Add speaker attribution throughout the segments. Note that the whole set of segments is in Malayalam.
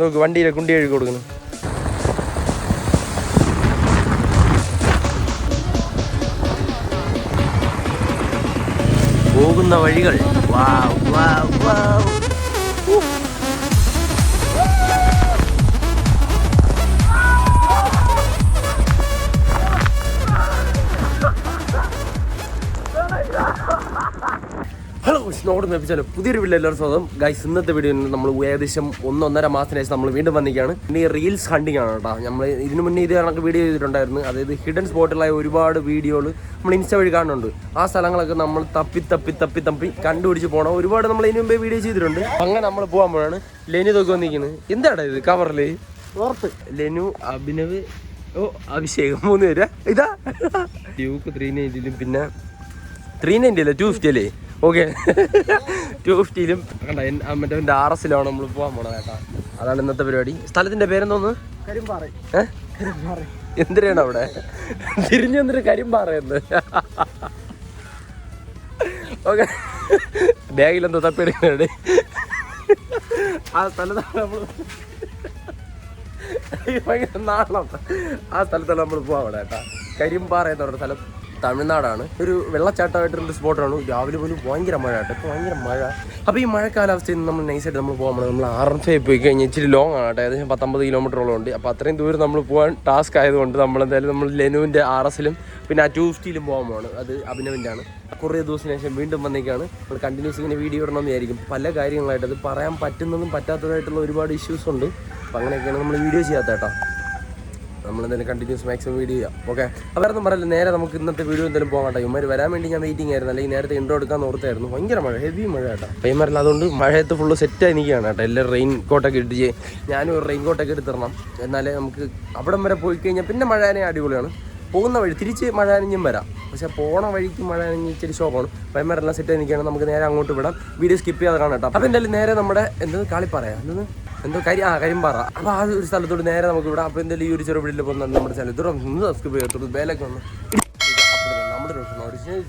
Speaker 1: നോക്ക് വണ്ടിയിലെ കുണ്ടി കഴുകി കൊടുക്കുന്നു പോകുന്ന വഴികൾ വാ വാ വാവ്. ഹലോ നിർമ്മിച്ചാലും പുതിയൊരു വീഡിയോ എല്ലാവരും സ്വന്തം ഗൈസ് ഇന്നത്തെ വീഡിയോ നമ്മൾ ഏകദേശം ഒന്നൊന്നര മാസത്തിന് ശേഷം നമ്മൾ വീണ്ടും വന്നിരിക്കുകയാണ്. ഇനി റീൽസ് ഹണ്ടിങ് ആണ് കേട്ടോ. നമ്മൾ ഇതിനു മുന്നേ ഇത് കണക്ക് വീഡിയോ ചെയ്തിട്ടുണ്ടായിരുന്നു. അതായത് ഹിഡൻ സ്പോട്ടിലായ ഒരുപാട് വീഡിയോകൾ നമ്മൾ ഇൻസ്റ്റ വഴി കാണുന്നുണ്ട്. ആ സ്ഥലങ്ങളൊക്കെ നമ്മൾ തപ്പി തപ്പി തപ്പി തപ്പി കണ്ടുപിടിച്ച് പോകണം ഒരുപാട് നമ്മൾ ഇതിനു മുമ്പേ വീഡിയോ ചെയ്തിട്ടുണ്ട്. അങ്ങനെ നമ്മൾ പോകാൻ പോയാണ് ലെനു തൊക്കെ വന്നിരിക്കുന്നത്. എന്താടാ ഇത് കവറിൽ
Speaker 2: ഓർത്ത്
Speaker 1: ലെനു അഭിനവ് ഓ അഭിഷേകം മൂന്ന് പേരാ. ഇതാ. ഡ്യൂക്ക് ത്രീ നയന്റിലും പിന്നെ ത്രീ നയന്റി അല്ലേ? ടു ഫിഫ്റ്റി അല്ലേ? ഓക്കെ ടു ഫിഫ്റ്റിയിലും കണ്ട മറ്റേ എന്റെ ആർ എസിലാണ് നമ്മൾ പോകാൻ പോണത് കേട്ടോ. അതാണ് ഇന്നത്തെ പരിപാടി. സ്ഥലത്തിന്റെ പേരെന്തോന്ന്?
Speaker 2: കരിമ്പാറ.
Speaker 1: എന്തിനാണ് അവിടെ? തിരിഞ്ഞു വന്നിട്ട് കരിമ്പാറ എന്ന്. ഓക്കെ ബാഗിലെന്തോ തപ്പിയെടുക്കുന്നുണ്ട് ആ സ്ഥലത്താണ് നമ്മൾ ഭയങ്കര നാളം ആ സ്ഥലത്താണ് നമ്മൾ പോവാ അവിടെ കേട്ടാ. കരിമ്പാറ എന്ന് പറഞ്ഞ സ്ഥലം. തമിഴ്നാടാണ്. ഒരു വെള്ളച്ചാട്ടമായിട്ടൊരു സ്പോട്ടാണ് രാവിലെ പോലും ഭയങ്കര മഴ കേട്ടോ. ഇപ്പോൾ ഭയങ്കര മഴ. അപ്പോൾ ഈ മഴ കാലാവസ്ഥയിൽ നിന്ന് നമ്മൾ നൈസായിട്ട് നമ്മൾ പോകാൻ നമ്മൾ ഫൈ പോയി കഴിഞ്ഞാൽ ഇച്ചിരി ലോങ് ആണ് കേട്ടോ. ഏകദേശം പത്തൊമ്പത് കിലോമീറ്ററോളം ഉണ്ട് അപ്പോൾ അത്രയും ദൂരം നമ്മൾ പോകാൻ ടാസ്ക് ആയതുകൊണ്ട് നമ്മൾ എന്തായാലും നമ്മൾ ലെനുവിന്റെ ആർ എസിലും പിന്നെ ആ ടു ഫിഫ്റ്റിയിലും പോകാൻ പോവാണ്. അത് അഭിനവിന്റെ ആണ്. കുറേ ദിവസത്തിന് ശേഷം വീണ്ടും വന്നേക്കാണ്. നമ്മൾ കണ്ടിന്യൂസ് ഇങ്ങനെ വീഡിയോ ഇടണമെന്ന് വിചാരിക്കും. പല കാര്യങ്ങളായിട്ട് അത് പറയാൻ പറ്റുന്നതും പറ്റാത്തതായിട്ടുള്ള ഒരുപാട് ഇഷ്യൂസ് ഉണ്ട്. അപ്പം അങ്ങനെയൊക്കെയാണ് നമ്മൾ വീഡിയോ ചെയ്യാത്ത കേട്ടോ. നമ്മളെന്തായാലും കണ്ടിന്യൂസ് മാക്സിമം വീഡിയോ ചെയ്യാം. ഓക്കെ അവരൊന്നും പറയില്ല നേരെ നമുക്ക് ഇന്നത്തെ വീഡിയോ എന്തായാലും പോകാം കേട്ടോ. വരാൻ വേണ്ടി ഞാൻ വെയിറ്റിംഗ് ആയിരുന്നു. അല്ലെങ്കിൽ നേരത്തെ ഇൻട്രോ എടുക്കാൻ ഓർത്തായിരുന്നു. ഭയങ്കര മഴ ഹെവി മഴ കേട്ടോ. പയ്യന്മാരിൽ അതുകൊണ്ട് മഴയത്ത് ഫുള്ള് സെറ്റ് ആയിരിക്കുകയാണ് കേട്ടോ. എല്ലാവരും റെയിൻ കോട്ടൊക്കെ ഇട്ട് ചെയ്യ്. ഞാനും ഒരു റെയിൻ കോട്ടൊക്കെ എടുത്തിടണം. എന്നാലേ നമുക്ക് അവിടം വരെ പോയി കഴിഞ്ഞാൽ പിന്നെ മഴ അനേ അടിപൊളിയാണ്. പോകുന്ന വഴി തിരിച്ച് മഴ അനഞ്ഞും വരാം. പക്ഷെ പോണ വഴിക്ക് മഴ അനഞ്ഞിച്ചിരി പയ്യന്മാരെല്ലാം സെറ്റ് ആയി നിൽക്കുകയാണ് നമുക്ക് നേരെ അങ്ങോട്ട് വിടാം. വീഡിയോ സ്കിപ്പ് ചെയ്യാതെ കാണാം കേട്ടോ. അപ്പം എന്തായാലും നേരെ നമ്മുടെ എന്തെന്ന് പറയാം? എന്തെന്ന്? എന്തോ കരി ആ കരിമ്പാറ. അപ്പോൾ ആ ഒരു സ്ഥലത്തോട് നേരെ നമുക്ക് ഇവിടെ അപ്പോൾ എന്തായാലും ഈ ഒരു ചെറു വീട്ടിൽ പോകുന്ന നമ്മുടെ സ്ഥലത്തോട് ഒന്ന് സബ്സ്ക്രൈബ് ചെയ്യത്തുള്ളൂ ബേലൊക്കെ ഒന്ന് നമ്മുടെ ഒറിജിനൽ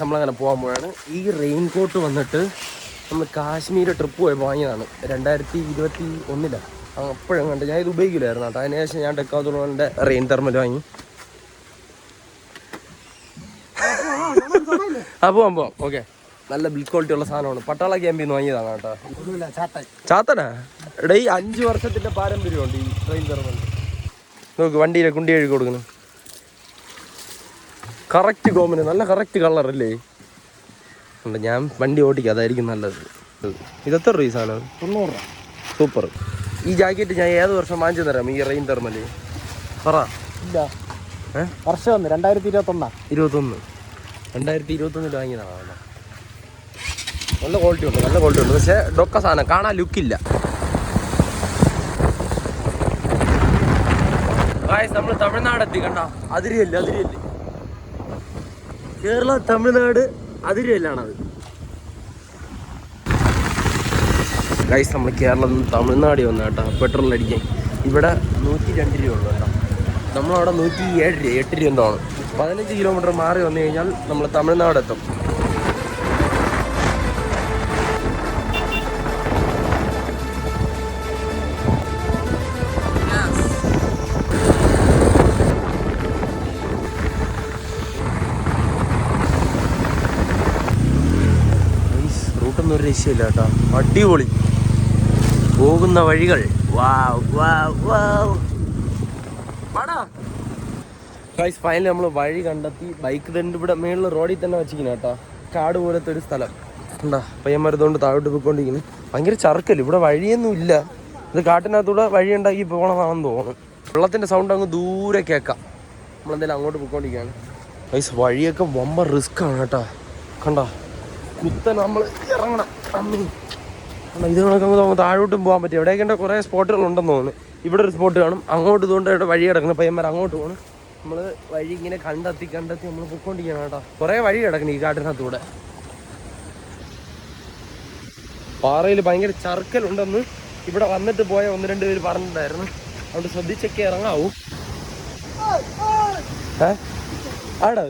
Speaker 1: നമ്മളങ്ങനെ പോകാൻ പോയാണ് ഈ റെയിൻ കോട്ട് വന്നിട്ട് നമ്മൾ കാശ്മീർ ട്രിപ്പ് പോയി വാങ്ങിയതാണ്. രണ്ടായിരത്തി ഇരുപത്തി ഒന്നിലാണ് അപ്പോഴും കണ്ട്. ഞാൻ ഇത് ഉപയോഗിക്കില്ലായിരുന്നു കേട്ടോ. അതിന് ശേഷം ഞാൻ ഡെക്കാത്തോളിന്റെ റെയിൻ തെർമൽ വാങ്ങി. ആ പോവാം പോവാം. ഓക്കെ നല്ല ബിൽ ക്വാളിറ്റി ഉള്ള സാധനമാണ്. പട്ടാള ക്യാമ്പിൽ നിന്ന് വാങ്ങിയതാണ് കേട്ടോ. ചാത്തനാ? എടാ ഈ അഞ്ച് വർഷത്തിന്റെ പാരമ്പര്യമുണ്ട് ഈ റെയിൻ തെർമൽ നോക്ക് വണ്ടിയിലെ കുണ്ടി എഴുതി കൊടുക്കുന്നു കറക്റ്റ് കോമിന് നല്ല കറക്റ്റ് കളർ അല്ലേ? ഉണ്ട് ഞാൻ വണ്ടി ഓടിക്കുക അതായിരിക്കും നല്ലത്. ഇതെത്ര രൂപ ഈ സാധനം?
Speaker 2: തൊണ്ണൂറ് രൂപ.
Speaker 1: സൂപ്പർ ഈ ജാക്കറ്റ് ഞാൻ ഏത് വർഷം വാങ്ങിച്ചു തരാം ഈ റെയിൻ തെർമൽ. പറ.
Speaker 2: ഇല്ല. വർഷം ഒന്ന് രണ്ടായിരത്തി ഇരുപത്തൊന്നാ.
Speaker 1: ഇരുപത്തൊന്ന് രണ്ടായിരത്തി ഇരുപത്തൊന്നിൽ വാങ്ങിയതാണ് നല്ല ക്വാളിറ്റി ഉണ്ട് നല്ല ക്വാളിറ്റി ഉണ്ട്. പക്ഷേ ഡൊക്ക സാധനം കാണാൻ ലുക്കില്ല നമ്മൾ തമിഴ്നാട് എത്തി കണ്ട? അതിരിയല്ലേ അതിരിയല്ലേ? കേരള തമിഴ്നാട് അതിരിയല്ലാണത്. ഗൈസ് നമ്മൾ നിന്ന് തമിഴ്നാട് വന്ന കേട്ടോ. പെട്രോൾ അടിക്കാൻ. ഇവിടെ നൂറ്റി രണ്ട് രൂപ ഉള്ളു കേട്ടോ. നമ്മളവിടെ നൂറ്റി ഏഴ് രൂപ എട്ട് രൂപ എന്താണ് പതിനഞ്ച് കിലോമീറ്റർ മാറി വന്നു കഴിഞ്ഞാൽ നമ്മൾ തമിഴ്നാട് എത്തും. റൂട്ടൊന്നും ഒരു രക്ഷയില്ല കേട്ടോ. അടിപൊളി. പോകുന്ന വഴികൾ. ഫൈനലി നമ്മൾ വഴി കണ്ടെത്തി. ബൈക്ക് തന്നെ ഇവിടെ മേളിൽ റോഡിൽ തന്നെ വെച്ചിരിക്കുന്ന കേട്ടോ. കാട് പോലത്തെ ഒരു സ്ഥലം. എന്താ പയ്യന്മാരതുകൊണ്ട് താഴോട്ട് പോയിക്കൊണ്ടിരിക്കുന്നു. ഭയങ്കര ചർക്കൽ ഇവിടെ വഴിയൊന്നും ഇല്ല. ഇത് കാട്ടിനകത്തൂടെ വഴി ഉണ്ടാക്കി പോകണമെന്നാണെന്ന് തോന്നുന്നു. വെള്ളത്തിന്റെ സൗണ്ട് അങ്ങ് ദൂരെ കേൾക്കാം. നമ്മളെന്തായാലും അങ്ങോട്ട് പോയിക്കൊണ്ടിരിക്കുകയാണ്. ഗൈസ് വഴിയൊക്കെ വമ്പ റിസ്ക്കാണ് കേട്ടോ. കണ്ടോ? കുത്ത നമ്മൾ ഇറങ്ങണം. അമ്മി. അല്ല, ഇത് നടക്കുമ്പോൾ നമുക്ക് താഴോട്ടും പോകാൻ പറ്റും. എവിടെയൊക്കെ കുറേ സ്പോട്ടുകൾ ഉണ്ടെന്ന് തോന്നുന്നു. ഇവിടെ ഒരു സ്പോട്ട് കാണും. അങ്ങോട്ട് ഇതുകൊണ്ട് ഇവിടെ വഴി കിടക്കുന്നു. പയ്യന്മാർ അങ്ങോട്ട് പോകണം നമ്മൾ വഴി ഇങ്ങനെ കണ്ടെത്തി കണ്ടെത്തി നമ്മൾ പൊയ്ക്കൊണ്ടിരിക്കണം കേട്ടോ. കുറേ വഴി കിടക്കണം ഈ കാട്ടിനകത്തൂടെ. പാറയിൽ ഭയങ്കര ചർക്കലുണ്ടെന്ന് ഇവിടെ വന്നിട്ട് പോയ ഒന്ന് രണ്ട് പേര് പറഞ്ഞിട്ടുണ്ടായിരുന്നു. അതുകൊണ്ട് ശ്രദ്ധിച്ചൊക്കെ ഇറങ്ങാവൂ. ആടാ.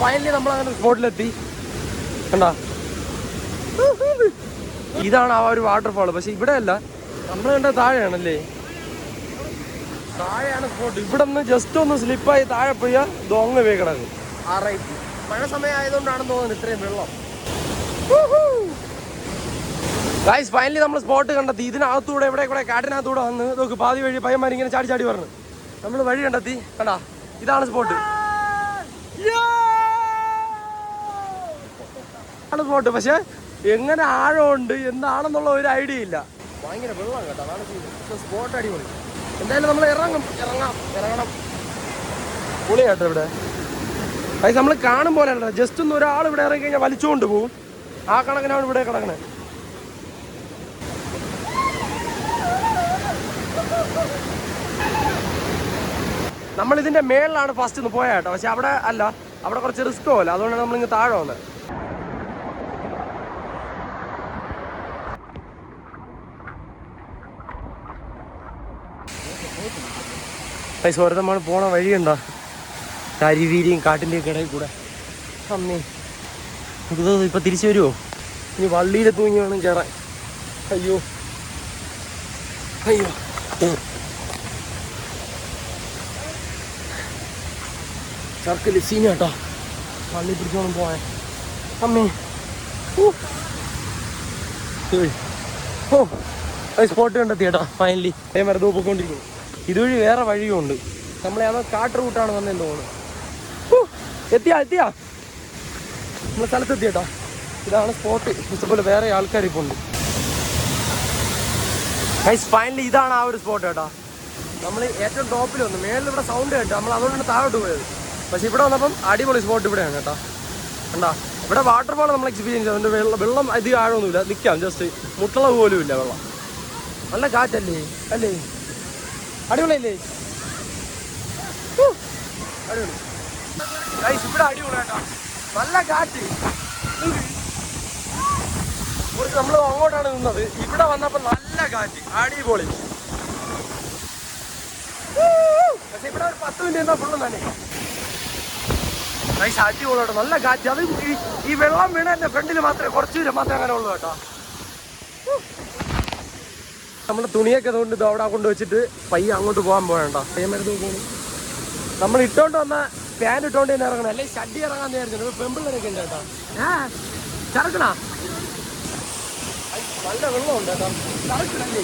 Speaker 1: ഫൈനലി നമ്മൾ അങ്ങനെ സ്പോട്ടിലെത്തി കണ്ടാ? ഇതാണ് ആ ഒരു വാട്ടർഫാൾ പക്ഷെ ഇവിടെ അല്ല നമ്മൾ കണ്ട താഴെയാണല്ലേ? താഴെയാണ് സ്പോട്ട് ഇവിടെ നിന്ന് ജസ്റ്റ് ഒന്ന് സ്ലിപ്പായി താഴെ പോയ ദോങ്ങ പോയി കിടക്കും ആ റൈറ്റ് മഴ സമയം തോന്നുന്നത് തോന്നുന്നു ഇത്രയും വെള്ളം. ഗായ്സ് ഫൈനലി നമ്മൾ സ്പോട്ട് കണ്ടെത്തി. ഇതിനകത്തൂടെ എവിടെ കൂടെ കാട്ടിനകത്തൂടെ വന്ന് നോക്ക് പാതി വഴി പയ്യന്മാർ ഇങ്ങനെ ചാടി ചാടി പറഞ്ഞു നമ്മൾ വഴി കണ്ടെത്തി. കണ്ടാ? ഇതാണ് സ്പോട്ട് ആണ് സ്പോട്ട് പക്ഷെ എങ്ങനെ ആഴമുണ്ട് എന്താണെന്നുള്ള ഒരു ഐഡിയ ഇല്ല. ഭയങ്കര വെള്ളം കേട്ടോ. അതാണ് സ്പോട്ട് അടിപൊളി. എന്തായാലും നമ്മൾ ഇറങ്ങും. ഇറങ്ങാം. ഇറങ്ങണം. പൊളി കേട്ടോ ഇവിടെ. അത് നമ്മൾ കാണും പോലെ അല്ല ജസ്റ്റ് ഒന്ന് ഒരാൾ ഇവിടെ ഇറങ്ങി കഴിഞ്ഞാൽ വലിച്ചുകൊണ്ട് പോകും ആ കണക്കിനാണ് ഇവിടെ കിടക്കണേ. നമ്മൾ ഇതിന്റെ മേളിലാണ് ഫസ്റ്റ് ഒന്ന് പോയ കേട്ടോ. പക്ഷെ അവിടെ അല്ല. അവിടെ കുറച്ച് റിസ്ക് പോലെ. അതുകൊണ്ടാണ് നമ്മൾ ഇങ്ങ് താഴെ വന്നത് പൈസ ഓരോ നമ്മൾ പോണ വഴിയുണ്ടോ അരുവീരിയും കാട്ടിന്റെയും ഇടയിൽ കൂടെ. അമ്മേ ഇപ്പൊ തിരിച്ചു വരുമോ ഇനി വള്ളിയിൽ തൂങ്ങി വേണം കയറാൻ അയ്യോ. അയ്യോ. ചർക്കൽ സീന കേട്ടോ. വള്ളി പിടിച്ചോണം പോവാൻ. അമ്മേ. ഓ. സ്പോട്ട് കണ്ടെത്തി കേട്ടോ ഫൈനലി അതേ മരത്ത് പോയിക്കൊണ്ടിരിക്കുന്നു ഇതുവഴി വേറെ വഴിയും ഉണ്ട് നമ്മളെ അതോ കാട്ട് റൂട്ടാണ് വന്നതെന്ന് തോന്നുന്നു. എത്തിയാ എത്തിയാ. നമ്മളെ സ്ഥലത്തെത്തി കേട്ടോ. ഇതാണ് സ്പോട്ട് ഇതുപോലെ വേറെ ആൾക്കാർ ഇപ്പോൾ ഉണ്ട്. ഫൈനലി ഇതാണ് ആ ഒരു സ്പോട്ട് കേട്ടോ. നമ്മൾ ഏറ്റവും ടോപ്പിൽ വന്നു. മേളിൽ ഇവിടെ സൗണ്ട് കേട്ടോ. നമ്മൾ അതുകൊണ്ടാണ് താഴോട്ട് പോയത്. പക്ഷെ ഇവിടെ വന്നപ്പം അടിപൊളി സ്പോട്ട് ഇവിടെയാണ് കേട്ടോ. കണ്ടാ? ഇവിടെ വാട്ടർഫാൾ നമ്മൾ എക്സ്പീരിയൻസ് അതിന്റെ വെള്ളം വെള്ളം അധികം ആഴമൊന്നുമില്ല. നിൽക്കാം ജസ്റ്റ് മുട്ടള പോലും ഇല്ല വെള്ളം. നല്ല കാറ്റല്ലേ? അല്ലേ? അടിപൊളിയല്ലേ. അടിപൊളി. ഇവിടെ അടിപൊളി കേട്ടോ. നല്ല കാറ്റ്. കുറച്ച് നമ്മൾ അങ്ങോട്ടാണ് നിന്നത്. ഇവിടെ വന്നപ്പോൾ നല്ല കാറ്റ്. അടിപൊളി. പക്ഷെ ഇവിടെ ഒരു പത്ത് മിനിറ്റ് എന്നാ ഫുള്ള് തന്നെ ഗൈസ് അടിപൊളി കേട്ടോ. നല്ല കാറ്റ്. അത് ഈ- വെള്ളം വീണ എന്റെ ഫ്രണ്ടിൽ മാത്രമേ കുറച്ച് ദൂരം മാത്രമേ അങ്ങനെ ഉള്ളൂ കേട്ടോ. നമ്മൾ തുണിയൊക്കെ അതുകൊണ്ട് ഇത് അവിടെ കൊണ്ട് വെച്ചിട്ട് പയ്യെ അങ്ങോട്ട് പോകാൻ പോകണ്ട. പയ്യന്മാരത്ത് പോകുന്നു നമ്മൾ ഇട്ടോണ്ട് വന്ന പാന്റ് ഇട്ടോണ്ട് തന്നെ ഇറങ്ങണം. അല്ലെ? ഷഡ്ഡി ഇറങ്ങാൻ നേരിച്ചു പെമ്പിള്ളേരൊക്കെ ഉണ്ട് കേട്ടോ. ഏ ചറക്കണ? നല്ല വെള്ളമുണ്ട് കേട്ടോ. ചറക്കണല്ലേ?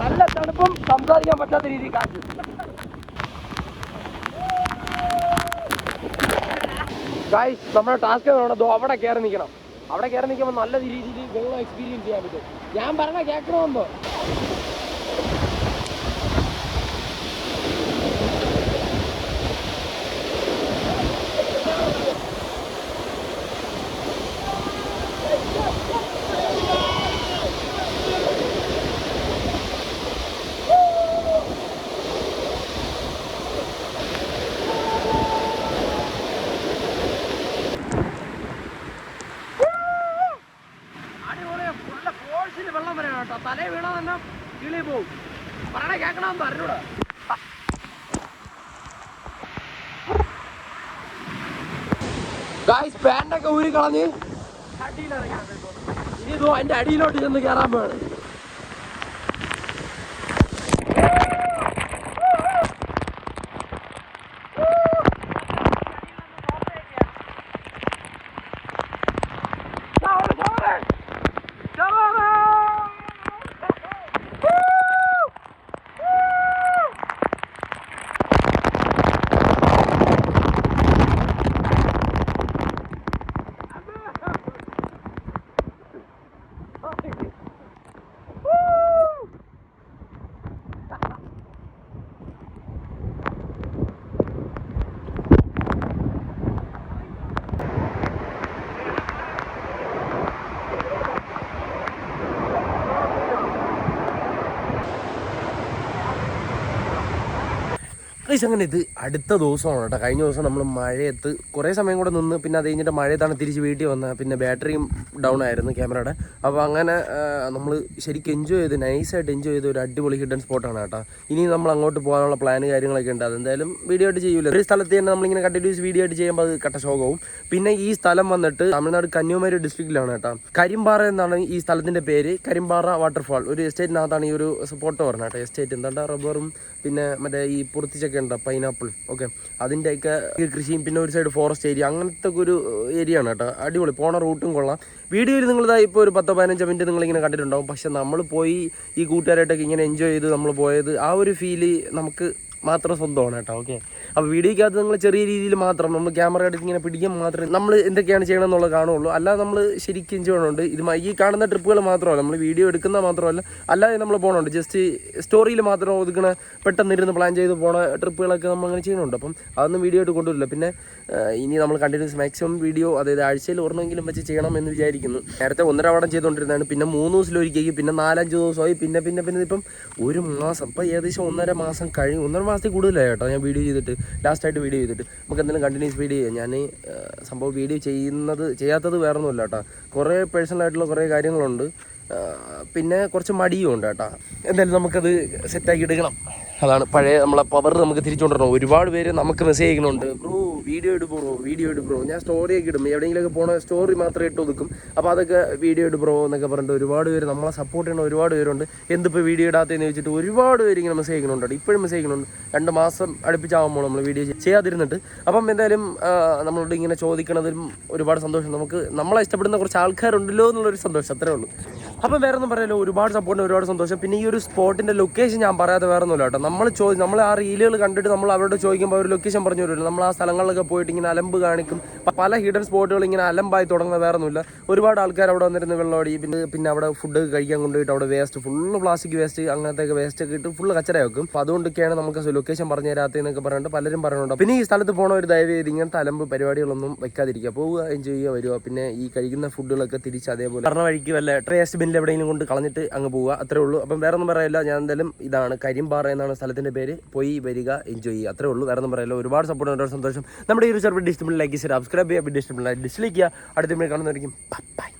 Speaker 1: നല്ല തണുപ്പും സംസാരിക്കാൻ പറ്റാത്ത രീതിയിൽ കാറ്റ്. ഗായ്സ് നമ്മുടെ ടാസ്ക് വേണം അവിടെ കയറി നിൽക്കണം. അവിടെ കയറി നിൽക്കുമ്പോൾ നല്ല രീതിയിൽ വെള്ളം എക്സ്പീരിയൻസ് ചെയ്യാൻ പറ്റും. ഞാൻ പറഞ്ഞ കേൾക്കണമെന്നോ അടിപൊളിയാ ഫുള്ള് ഫോഴ്സിൽ വെള്ളം വരണം കേട്ടോ തലേ വീണാ തന്നെ കിളി പോവും കേൾക്കണം പറഞ്ഞൂടാ. ഗായ്സ് പാന്റൊക്കെ ഊരി കളഞ്ഞ്. ഇനി ഇതോ അതിന്റെ അടിയിലോട്ട് ചെന്ന് കയറാൻ പോവാണ്. ഗൈസ് അങ്ങനെ ഇത് അടുത്ത ദിവസമാണ് കേട്ടോ. കഴിഞ്ഞ ദിവസം നമ്മൾ മഴയത്ത് കുറേ സമയം കൂടെ നിന്ന് പിന്നെ അത് കഴിഞ്ഞിട്ട് മഴയത്താണ് തിരിച്ച് വീട്ടിൽ വന്നത്. പിന്നെ ബാറ്ററിയും ഡൗൺ ആയിരുന്നു ക്യാമറയുടെ. അപ്പോൾ അങ്ങനെ നമ്മൾ ശരിക്കും എൻജോയ് ചെയ്ത് നൈസായിട്ട് എൻജോയ് ചെയ്ത ഒരു അടിപൊളി ഹിഡൻ സ്പോട്ടാണ് കേട്ടോ. ഇനി നമ്മൾ അങ്ങോട്ട് പോകാനുള്ള പ്ലാൻ കാര്യങ്ങളൊക്കെ ഉണ്ട്. അതെന്തായാലും വീഡിയോ ആയിട്ട് ചെയ്യൂല ഒരു സ്ഥലത്ത് തന്നെ നമ്മളിങ്ങനെ കണ്ടിന്യൂസ് വീഡിയോ ആയിട്ട് ചെയ്യുമ്പോൾ അത് കട്ട ശോകവും. പിന്നെ ഈ സ്ഥലം വന്നിട്ട് തമിഴ്നാട് കന്യാകുമാരി ഡിസ്ട്രിക്റ്റിലാണ് കേട്ടോ. കരിമ്പാറ എന്നാണ് ഈ സ്ഥലത്തിന്റെ പേര്. കരിമ്പാറ വാട്ടർഫാൾ ഒരു എസ്റ്റേറ്റിനകത്താണ് ഈ ഒരു സ്പോട്ട് പറഞ്ഞത് കേട്ടോ. എസ്റ്റേറ്റ് എന്താ റബ്ബറും പിന്നെ മറ്റേ ഈ പുറത്തിച്ചൊക്കെ ഉണ്ട് പൈനാപ്പിൾ ഓക്കെ അതിന്റെയൊക്കെ കൃഷിയും പിന്നെ ഒരു സൈഡ് ഫോറസ്റ്റ് ഏരിയ അങ്ങനത്തെ ഒരു ഏരിയ ആണ് കേട്ടോ. അടിപൊളി. പോണ റൂട്ടും കൊള്ളാം. വീഡിയോയിൽ നിങ്ങളിതാ ഇപ്പോൾ ഒരു പത്തോ പതിനഞ്ചോ മിനിറ്റ് നിങ്ങളിങ്ങനെ കണ്ടിട്ടുണ്ടാവും. പക്ഷെ നമ്മൾ പോയി ഈ കൂട്ടുകാരായിട്ടൊക്കെ ഇങ്ങനെ എൻജോയ് ചെയ്ത് നമ്മൾ പോയത് ആ ഒരു ഫീൽ നമുക്ക് മാത്രം സ്വന്തമാണ് കേട്ടോ ഓക്കെ അപ്പോൾ വീഡിയോയ്ക്കകത്ത് നിങ്ങൾ ചെറിയ രീതിയിൽ മാത്രം നമ്മൾ ക്യാമറ എടുത്ത് ഇങ്ങനെ പിടിക്കാൻ മാത്രമേ നമ്മൾ എന്തൊക്കെയാണ് ചെയ്യണം എന്നുള്ളത് കാണുള്ളൂ അല്ലാതെ നമ്മൾ ശരിക്കും ചെയ്യണമുണ്ട് ഇത് ഈ കാണുന്ന ട്രിപ്പുകൾ മാത്രമല്ല നമ്മൾ വീഡിയോ എടുക്കുന്ന മാത്രമല്ല അല്ലാതെ നമ്മൾ പോകണുണ്ട് ജസ്റ്റ് സ്റ്റോറിയിൽ മാത്രം ഒതുക്കണ പെട്ടെന്ന് ഇരുന്ന് പ്ലാൻ ചെയ്ത് പോണ ട്രിപ്പുകളൊക്കെ നമ്മൾ അങ്ങനെ ചെയ്യുന്നുണ്ട്. അപ്പം അതൊന്നും വീഡിയോ ആയിട്ട് കൊണ്ടുവരില്ല. പിന്നെ ഇനി നമ്മൾ കണ്ടിന്യൂസ് മാക്സിമം വീഡിയോ അതായത് ആഴ്ചയിൽ ഒരെണ്ണമെങ്കിലും വെച്ച് ചെയ്യണം എന്ന് വിചാരിക്കുന്നു. നേരത്തെ ഒന്നര വടം ചെയ്തുകൊണ്ടിരുന്നതാണ്. പിന്നെ മൂന്ന് ദിവസത്തിലൊരിക്കും പിന്നെ നാലഞ്ച് ദിവസമായി. പിന്നെ പിന്നെ പിന്നെ ഇപ്പം ഒരു മാസം ഇപ്പം ഏകദേശം ഒന്നര മാസം കഴിഞ്ഞു. ഒന്നര മാസത്തിൽ കൂടുതലായി കേട്ടോ. ഞാൻ വീഡിയോ ചെയ്തിട്ട് ലാസ്റ്റായിട്ട് വീഡിയോ ചെയ്തിട്ട്. നമുക്ക് എന്തെങ്കിലും കണ്ടിന്യൂസ് വീഡിയോ ചെയ്യാം. ഞാൻ സംഭവം വീഡിയോ ചെയ്യുന്നത് ചെയ്യാത്തത് വേറെ ഒന്നുമില്ല കേട്ടോ. കുറേ പേഴ്സണലായിട്ടുള്ള കുറേ കാര്യങ്ങളുണ്ട്. പിന്നെ കുറച്ച് മടിയും ഉണ്ട് കേട്ടോ. എന്തായാലും നമുക്കത് സെറ്റാക്കി എടുക്കണം. അതാണ് പഴയ നമ്മളെ പവർ നമുക്ക് തിരിച്ചുകൊണ്ടിരണം ഒരുപാട് പേര് നമുക്ക് മെസ്സേജ് ചെയ്യുന്നുണ്ട്. ബ്രോ വീഡിയോ എടു ബ്രോ വീഡിയോ എടു ബ്രോ ഞാൻ സ്റ്റോറി ഒക്കെ ഇടും. എവിടെയെങ്കിലുമൊക്കെ പോണ സ്റ്റോറി മാത്രമേ ഇട്ട് ഒതുക്കും. അപ്പോൾ അതൊക്കെ വീഡിയോ എടു ബ്രോ എന്നൊക്കെ പറഞ്ഞിട്ട് ഒരുപാട് പേര് നമ്മളെ സപ്പോർട്ട് ചെയ്യുന്ന ഒരുപാട് പേരുണ്ട്. എന്തിപ്പോൾ വീഡിയോ ഇടാത്തതെന്ന് വെച്ചിട്ട് ഒരുപാട് പേര് ഇങ്ങനെ മെസ്സേജ് ചെയ്യുന്നുണ്ട്. ഇപ്പോഴും മെസ്സേജ് ചെയ്യുന്നുണ്ട്. രണ്ട് മാസം അടുപ്പിച്ചാകുമ്പോൾ നമ്മൾ വീഡിയോ ചെയ്യാതിരുന്നിട്ട്. അപ്പം എന്തായാലും നമ്മളോട് ഇങ്ങനെ ചോദിക്കണതിലും ഒരുപാട് സന്തോഷം. നമുക്ക് നമ്മളെ ഇഷ്ടപ്പെടുന്ന കുറച്ച് ആൾക്കാരുണ്ടല്ലോ എന്നുള്ളൊരു സന്തോഷം. അത്രേ ഉള്ളൂ. അപ്പം വേറെ ഒന്നും പറയാലോ ഒരുപാട് സപ്പോർട്ടിന് ഒരുപാട് സന്തോഷം. പിന്നെ ഈ ഒരു സ്പോട്ടിന്റെ ലൊക്കേഷൻ ഞാൻ പറയാതെ വേറെ ഒന്നുമില്ല കേട്ടോ. നമ്മൾ ചോ നമ്മൾ ആ റീലുകൾ കണ്ടിട്ട് നമ്മൾ അവരോട് ചോദിക്കുമ്പോൾ അവർ ലൊക്കേഷൻ പറഞ്ഞു തരുമല്ലോ. നമ്മൾ ആ സ്ഥലങ്ങളിലൊക്കെ പോയിട്ട് ഇങ്ങനെ അലമ്പ് കാണിക്കും. പല ഹിഡൻ സ്പോട്ടുകൾ ഇങ്ങനെ അലമ്പായി തുടങ്ങുന്ന വേറെ ഒന്നുമില്ല ഒരുപാട് ആൾക്കാർ അവിടെ വന്നിരുന്ന് വെള്ളമടി പിന്നെ പിന്നെ അവിടെ ഫുഡ് കഴിക്കാൻ കൊണ്ടുപോയിട്ട് അവിടെ വേസ്റ്റ് ഫുള്ള് പ്ലാസ്റ്റിക് വേസ്റ്റ് അങ്ങനത്തെ വേസ്റ്റ് ഒക്കെ ഇട്ട് ഫുള്ള് കച്ചറ വെക്കും അപ്പോൾ അതുകൊണ്ടൊക്കെയാണ് നമുക്ക് ലൊക്കേഷൻ പറഞ്ഞു തരാത്തതെന്നൊക്കെ പറഞ്ഞിട്ട് പലരും പറയുന്നുണ്ട് പിന്നെ ഈ സ്ഥലത്ത് പോണവർ ദയവ് ചെയ്ത് ഇങ്ങനത്തെ അലമ്പ് പരിപാടികളൊന്നും വെക്കാതിരിക്കുക. പോവുക എൻജോയ് ചെയ്യുക വരിക. പിന്നെ ഈ കഴിക്കുന്ന ഫുഡുകളൊക്കെ തിരിച്ച് അതേപോലെ പറഞ്ഞ വഴിക്ക് വല്ല ട്രേസ്റ്റ് ബിന്നിൽ എവിടെയെങ്കിലും കൊണ്ട് കളഞ്ഞിട്ട് അങ്ങ് പോവുക. അത്രേ ഉള്ളൂ. അപ്പം വേറെ ഒന്നും പറയില്ല ഞാൻ എന്തായാലും ഇതാണ് കരിമ്പാറ എന്നാണ് സ്ഥലത്തിന്റെ പേര് പോയി വരിക എൻജോയ് ചെയ്യുക. അത്രേ ഉള്ളൂ. വേറെ ഒന്നും പറയില്ല. ഒരുപാട് സപ്പോർട്ട് ഒരുപാട് സന്തോഷം. നമ്മുടെ ഈ ഒരു ചെറുപ്പം ഡിസ്റ്റിബിൾ ലൈക്ക് സബ്സ്ക്രൈബ് ചെയ്യുക ഡിസ്റ്റിബിൾ ഡിസ്ലൈക്ക് ചെയ്യുക. അടുത്ത കാണുന്നതായിരിക്കും ബൈ